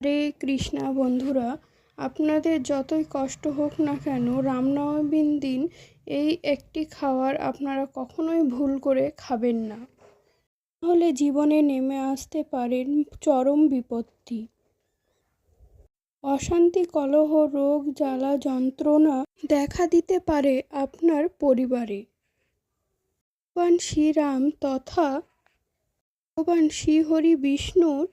হরে কৃষ্ণা বন্ধুরা, আপনাদের যতই কষ্ট হোক না কেন, রামনবমীর দিন এই একটি খাবার আপনারা কখনোই ভুল করে খাবেন না। তাহলে জীবনে নেমে আসতে পারেন চরম বিপত্তি। অশান্তি, কলহ, রোগ, জ্বালা, যন্ত্রণা দেখা দিতে পারে আপনার পরিবারে। ভগবান শ্রীরাম তথা ভগবান শ্রীহরি বিষ্ণুর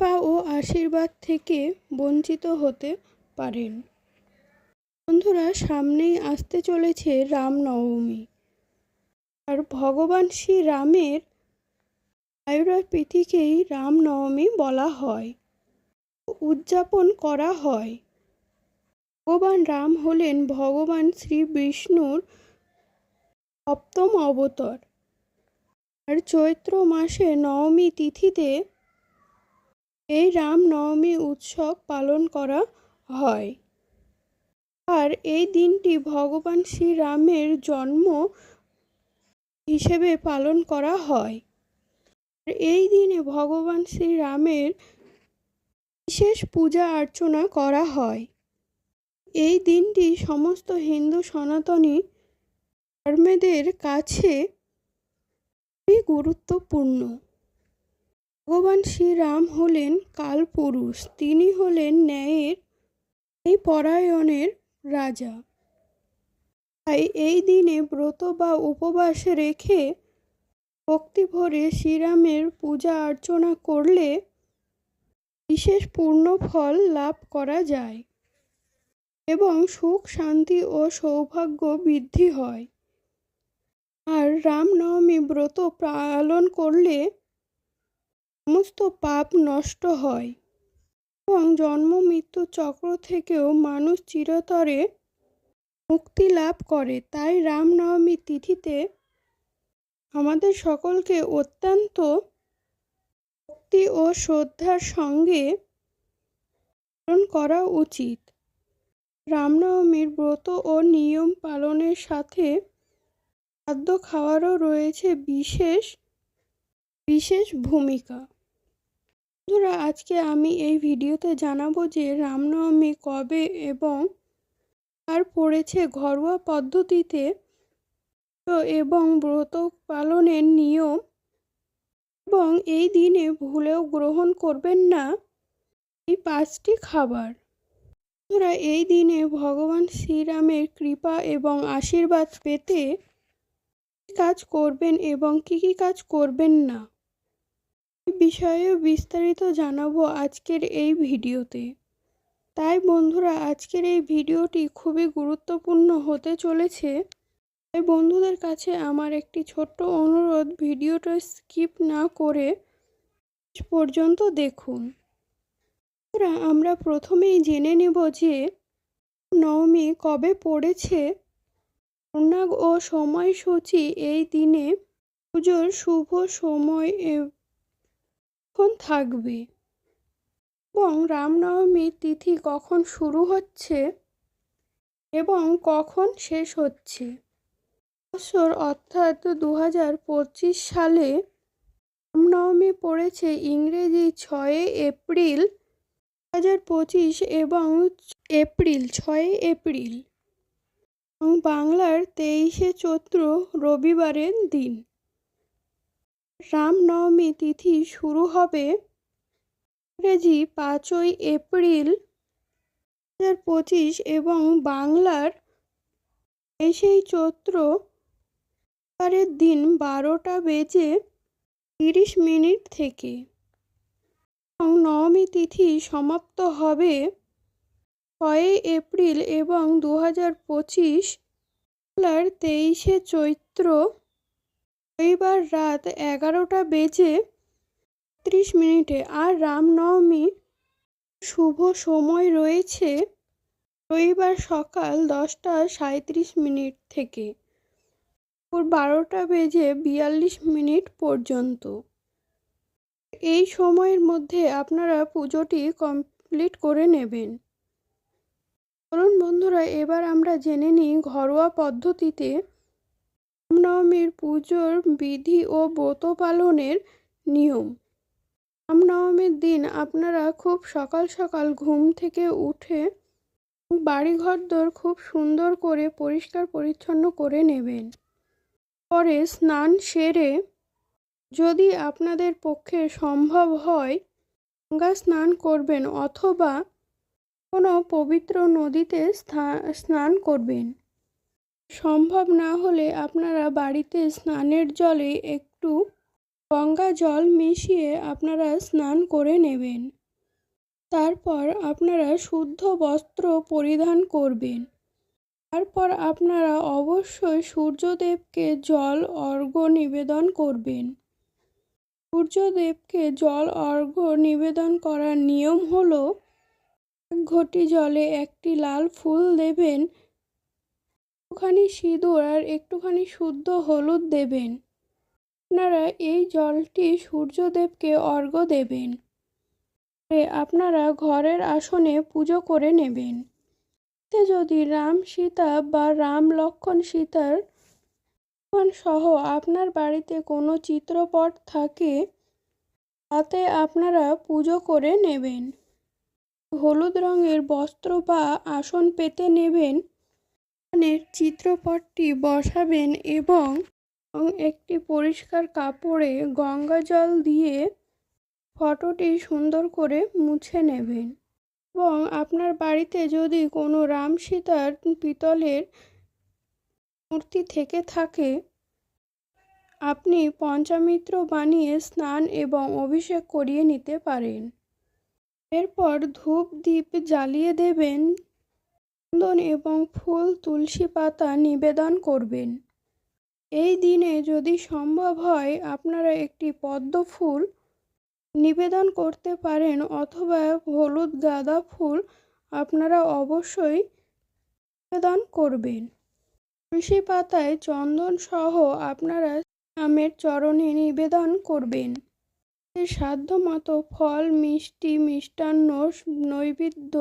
কৃপা ও আশীর্বাদ থেকে বঞ্চিত হতে পারেন। বন্ধুরা, সামনেই আসতে চলেছে রামনবমী। আর ভগবান শ্রী রামের আয়ুরার প্রীতিকেই রামনবমী বলা হয় উদযাপন করা হয়। ভগবান রাম হলেন ভগবান শ্রী বিষ্ণুর সপ্তম অবতার। আর চৈত্র মাসে নবমী তিথিতে এই রামনবমী উৎসব পালন করা হয়। আর এই দিনটি ভগবান শ্রীরামের জন্ম হিসেবে পালন করা হয়। এই দিনে ভগবান শ্রীরামের বিশেষ পূজা অর্চনা করা হয়। এই দিনটি সমস্ত হিন্দু সনাতনী ধর্মেদের কাছে খুবই গুরুত্বপূর্ণ। ভগবান শ্রীরাম হলেন কালপুরুষ। তিনি হলেন ন্যায়ের, এই পরায়ণের রাজা। তাই এই দিনে ব্রত বা উপবাস রেখে ভক্তি ভরে শ্রীরামের পূজা অর্চনা করলে বিশেষ পূর্ণ ফল লাভ করা যায় এবং সুখ, শান্তি ও সৌভাগ্য বৃদ্ধি হয়। আর রামনবমী ব্রত পালন করলে সমস্ত পাপ নষ্ট হয়। এবং জন্ম, মৃত্যু চক্র থেকেও মানুষ চিরতরে মুক্তি লাভ করে। তাই রামনবমী তিথিতে আমাদের সকলকে অত্যন্ত ভক্তি ও শ্রদ্ধার সঙ্গে পালন করা উচিত। রামনবমীর ব্রত ও নিয়ম পালনের সাথে খাদ্য খাওয়ারও রয়েছে বিশেষ বিশেষ ভূমিকা। বন্ধুরা, আজকে আমি এই ভিডিওতে জানাব যে রামনবমী কবে এবং আর পড়েছে ঘরোয়া পদ্ধতিতে এবং ব্রত পালনের নিয়ম এবং এই দিনে ভুলেও গ্রহণ করবেন না এই পাঁচটি খাবার। বন্ধুরা, এই দিনে ভগবান শ্রীরামের কৃপা এবং আশীর্বাদ পেতে কাজ করবেন এবং কি কি কাজ করবেন না? বিষয়ে বিস্তারিত জানাব আজকের এই ভিডিওতে। তাই বন্ধুরা, আজকের এই ভিডিওটি খুবই গুরুত্বপূর্ণ হতে চলেছে। তাই বন্ধুদের কাছে আমার একটি ছোট্ট অনুরোধ, ভিডিওটা স্কিপ না করে পর্যন্ত দেখুন। আমরা প্রথমেই জেনে নেব যে নবমী কবে পড়েছে। পূর্ণাগ ও সময়সূচি এই দিনে পুজোর শুভ সময় এখন থাকবে? এবং রামনবমীর তিথি কখন শুরু হচ্ছে? এবং কখন শেষ হচ্ছে? বছর অর্থাৎ দু হাজার পঁচিশ সালে রামনবমী পড়েছে ইংরেজি ছয় এপ্রিল দু হাজার পঁচিশ এবং এপ্রিল, ছয় এপ্রিল। এবং বাংলার তেইশে চৈত্র রবিবারের দিন। রামনবমী তিথি শুরু হবে ইংরেজি পাঁচই এপ্রিল দু পঁচিশ এবং বাংলার তেইশেই চৈত্র রবিবারের দিন বারোটা বেজে তিরিশ মিনিট থেকে। এবং নবমী তিথি সমাপ্ত হবে ছয়ই এপ্রিল এবং দু হাজার পঁচিশ বাংলার তেইশে চৈত্র রবিবার রাত এগারোটা বেজে ত্রিশ মিনিটে আর রামনবমী শুভ সময় রয়েছে রবিবার সকাল দশটা সাঁত্রিশ মিনিট থেকে। বারোটা বেজে বিয়াল্লিশ মিনিট পর্যন্ত। এই সময়ের মধ্যে আপনারা পুজোটি কমপ্লিট করে নেবেন। চলুন বন্ধুরা, এবার আমরা জেনে নিই ঘরোয়া পদ্ধতিতে রামনবমীর পুজোর বিধি ও ব্রত পালনের নিয়ম। রামনবমীর দিন আপনারা খুব সকাল সকাল ঘুম থেকে উঠে বাড়িঘরদোর খুব সুন্দর করে পরিষ্কার পরিচ্ছন্ন করে নেবেন। পরে স্নান সেরে যদি আপনাদের পক্ষে সম্ভব হয় গঙ্গা স্নান করবেন অথবা কোনো পবিত্র নদীতে স্নান করবেন। সম্ভব না হলে আপনারা বাড়িতে স্নানের জলে একটু গঙ্গা জল মিশিয়ে আপনারা স্নান করে নেবেন। তারপর আপনারা শুদ্ধ বস্ত্র পরিধান করবেন। তারপর আপনারা অবশ্যই সূর্যদেবকে জল অর্ঘ্য নিবেদন করবেন। সূর্যদেবকে জল অর্ঘ্য নিবেদন করার নিয়ম হলো, এক ঘটি জলে একটি লাল ফুল দেবেন একটুখানি সিঁদুর আর একটুখানি শুদ্ধ হলুদ দেবেন। আপনারা এই জলটি সূর্যদেবকে অর্ঘ্য দেবেন। আপনারা ঘরের আসনে পুজো করে নেবেন। এতে যদি রাম সীতা বা রাম লক্ষ্মণ সীতার সহ আপনার বাড়িতে কোনো চিত্রপট থাকে, তাতে আপনারা পুজো করে নেবেন। হলুদ রঙের বস্ত্র বা আসন পেতে নেবেন। ভগবানের চিত্রপটটি বসাবেন এবং একটি পরিষ্কার কাপড়ে গঙ্গা জল দিয়ে ফটোটি সুন্দর করে মুছে নেবেন। এবং আপনার বাড়িতে যদি কোনো রাম সীতার পিতলের মূর্তি থেকে থাকে, আপনি পঞ্চামিত্র বানিয়ে স্নান এবং অভিষেক করিয়ে নিতে পারেন। এরপর ধূপ দ্বীপ জ্বালিয়ে দেবেন। চন্দন এবং ফুল তুলসী পাতা নিবেদন করবেন। এই দিনে যদি সম্ভব হয়, আপনারা একটি পদ্ম ফুল নিবেদন করতে পারেন অথবা হলুদ গাঁদা ফুল আপনারা অবশ্যই নিবেদন করবেন। তুলসী পাতায় চন্দন সহ আপনারা আমের চরণে নিবেদন করবেন। সাধ্য মতো ফল, মিষ্টি, মিষ্টান্ন, নৈবেদ্য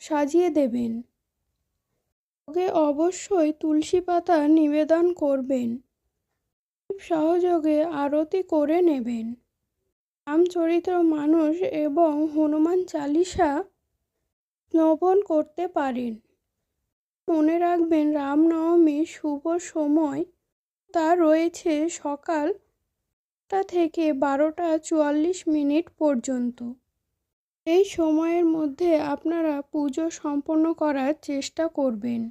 সাজিয়ে দেবেন। ভোগে অবশ্যই তুলসী পাতা নিবেদন করবেন। সহযোগে আরতি করে নেবেন। রামচরিত্র মানুষ এবং হনুমান চালিসা শ্রবণ করতে পারেন। মনে রাখবেন রামনবমীর শুভ সময় তা রয়েছে সকাল টা থেকে বারোটা চুয়াল্লিশ মিনিট পর্যন্ত। এই সময়ের মধ্যে আপনারা পুজো সম্পন্ন করার চেষ্টা করবেন।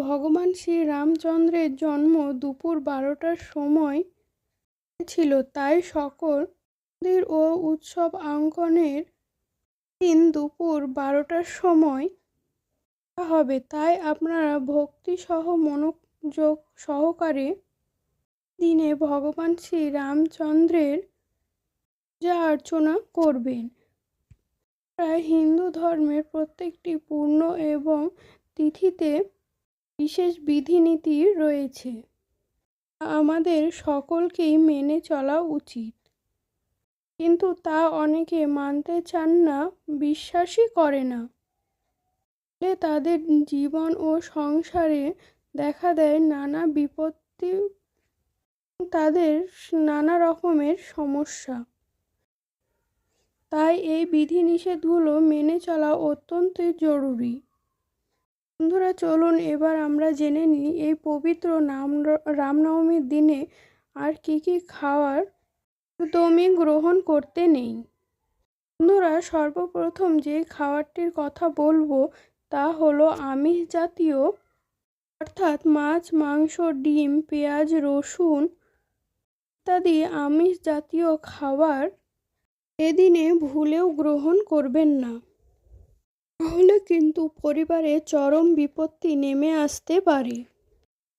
ভগবান শ্রী রামচন্দ্রের জন্ম দুপুর বারোটার সময় ছিল, তাই সকল মন্দির ও উৎসব অঙ্কনের দিন দুপুর বারোটার সময় হবে। তাই আপনারা ভক্তিসহ মনোযোগ সহকারে দিনে ভগবান শ্রী রামচন্দ্রের পূজা অর্চনা করবেন। প্রায় হিন্দু ধর্মের প্রত্যেকটি পূর্ণ এবং তিথিতে বিশেষ বিধিনীতি রয়েছে। আমাদের সকলকেই মেনে চলা উচিত। কিন্তু তা অনেকে মানতে চান না, বিশ্বাসই করে না। ফলে তাদের জীবন ও সংসারে দেখা দেয় নানা বিপত্তি তাদের নানা রকমের সমস্যা। তাই এই বিধিনিষেধগুলো মেনে চলা অত্যন্তই জরুরি। বন্ধুরা, চলুন এবার আমরা জেনে নিই এই পবিত্র নাম রামনবমীর দিনে আর কি কি খাওয়ার একদমই গ্রহণ করতে নেই। বন্ধুরা, সর্বপ্রথম যে খাবারটির কথা বলব তা হলো আমিষ জাতীয়, অর্থাৎ মাছ, মাংস, ডিম, পেঁয়াজ, রসুন ইত্যাদি আমিষ জাতীয় খাবার এদিনে ভুলেও গ্রহণ করবেন না। তাহলে কিন্তু পরিবারে চরম বিপত্তি নেমে আসতে পারে।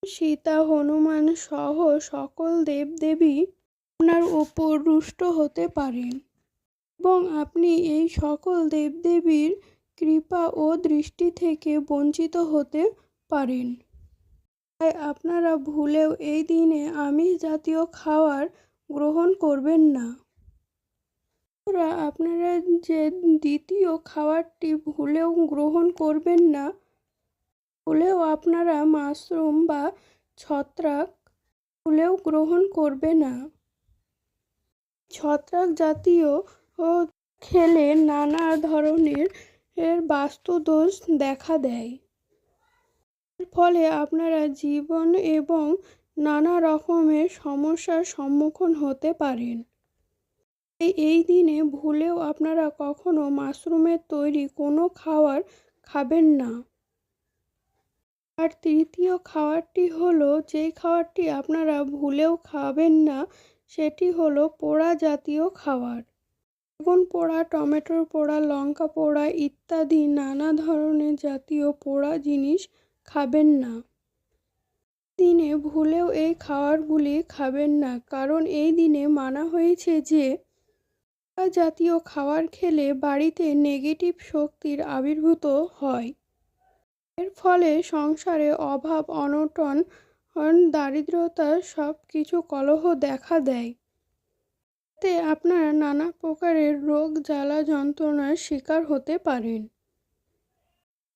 সীতা, হনুমান সহ সকল দেবদেবী আপনার ওপর রুষ্ট হতে পারেন এবং আপনি এই সকল দেবদেবীর কৃপা ও দৃষ্টি থেকে বঞ্চিত হতে পারেন। তাই আপনারা ভুলেও এই দিনে আমিষ জাতীয় খাবার গ্রহণ করবেন না। বন্ধুরা আপনারা যে দ্বিতীয় খাবারটি ভুলেও গ্রহণ করবেন না, ভুলেও আপনারা মাশরুম বা ছত্রাক ভুলেও গ্রহণ করবে না। ছত্রাক জাতীয় খেলে নানা ধরনের এর বাস্তুদোষ দেখা দেয়। এর ফলে আপনারা জীবন এবং নানা রকমের সমস্যার সম্মুখীন হতে পারেন। এই দিনে ভুলেও আপনারা কখনো মাশরুমের তৈরি কোনো খাবার খাবেন না। আর তৃতীয় খাবারটি হলো, যেই খাবারটি আপনারা ভুলেও খাবেন না, সেটি হলো পোড়া জাতীয় খাবার বেগুন পোড়া, টমেটোর পোড়া, লঙ্কা পোড়া ইত্যাদি নানা ধরনের জাতীয় পোড়া জিনিস খাবেন না। দিনে ভুলেও এই খাবারগুলি খাবেন না, কারণ এই দিনে মানা হয়েছে যে জাতীয় খাবার খেলে বাড়িতে নেগেটিভ শক্তির আবির্ভূত হয়। এর ফলে সংসারে অভাব, অনটন দারিদ্রতা সব কিছু কলহ দেখা দেয়। এতে আপনারা নানা প্রকারের রোগ, জ্বালা যন্ত্রণার শিকার হতে পারেন।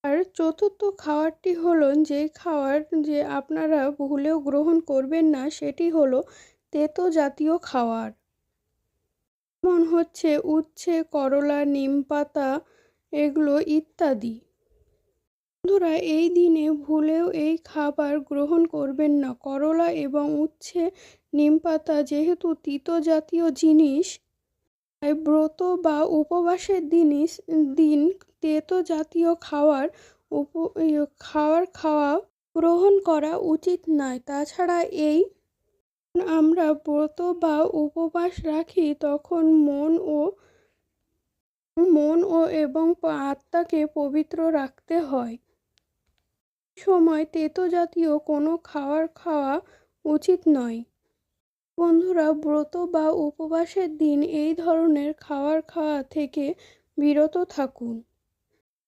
আর চতুর্থ খাবারটি হলো যে খাবার যে আপনারা ভুলেও গ্রহণ করবেন না, সেটি হলো তেতো জাতীয় খাবার। যেমন হচ্ছে উচ্ছে, করলা, নিম পাতা, এগুলো ইত্যাদি। বন্ধুরা, এই দিনে ভুলেও এই খাবার গ্রহণ করবেন না। করলা এবং উচ্ছে, নিম পাতা যেহেতু তিতো জাতীয় জিনিস, তাই ব্রত বা উপবাসের জিনিস দিন তেতো জাতীয় খাবার উপ খাবার খাওয়া গ্রহণ করা উচিত নয়। তাছাড়া এই আমরা ব্রত বা উপবাস রাখি, তখন মন ও মন ও এবং আত্মাকে পবিত্র রাখতে হয়। সময় তেতো জাতীয় কোনো খাবার খাওয়া উচিত নয়। বন্ধুরা, ব্রত বা উপবাসের দিন এই ধরনের খাবার খাওয়া থেকে বিরত থাকুন।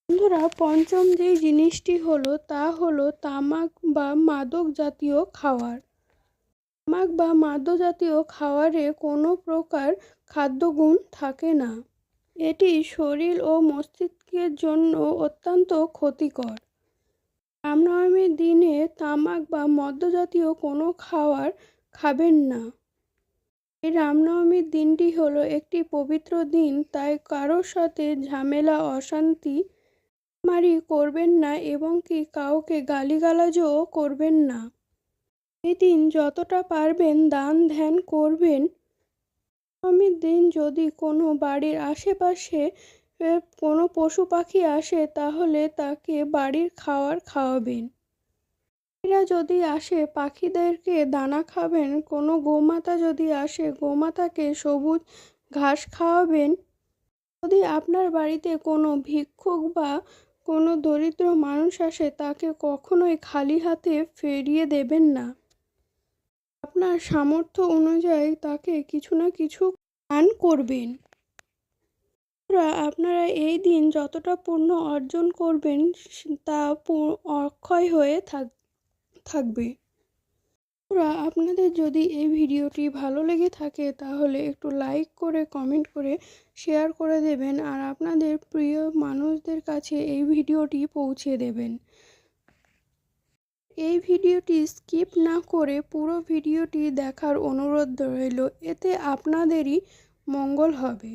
বন্ধুরা, পঞ্চম যেই জিনিসটি হলো, তা হলো তামাক বা মাদক জাতীয় খাবার। তামাক বা মাদক জাতীয় খাবারে কোনো প্রকার খাদ্যগুণ থাকে না। এটি শরীর ও মস্তিষ্কের জন্য অত্যন্ত ক্ষতিকর। রামনবমীর দিনে তামাক বা মদ্য জাতীয় কোনো খাবার খাবেন না। এই রামনবমীর দিনটি হলো একটি পবিত্র দিন, তাই কারোর সাথে ঝামেলা, অশান্তি মারি করবেন না এবং কি কাউকে গালিগালাজও করবেন না। এই দিন যতটা পারবেন দান ধ্যান করবেন। নবমীর দিন যদি কোনো বাড়ির আশেপাশে কোনো পশু পাখি আসে, তাহলে তাকে বাড়ির খাবার খাওয়াবেন। এরা যদি আসে, পাখিদেরকে দানা খাবেন, কোনো গোমাতা যদি আসে, গোমাতাকে সবুজ ঘাস খাওয়াবেন। যদি আপনার বাড়িতে কোনো ভিক্ষুক বা কোনো দরিদ্র মানুষ আসে, তাকে কখনোই খালি হাতে ফিরিয়ে দেবেন না। আপনার সামর্থ্য অনুযায়ী তাকে কিছু না কিছু দান করবেন। আপনারা এই দিন যতটা পূর্ণ অর্জন করবেন, তা অক্ষয় হয়ে থাক, থাকবে। আপনাদের যদি এই ভিডিওটি ভালো লেগে থাকে, তাহলে একটু লাইক করে, কমেন্ট করে শেয়ার করে দেবেন, আর আপনাদের প্রিয় মানুষদের কাছে এই ভিডিওটি পৌঁছে দেবেন। এই ভিডিওটি স্কিপ না করে পুরো ভিডিওটি দেখার অনুরোধ রইল। এতে আপনাদেরই মঙ্গল হবে।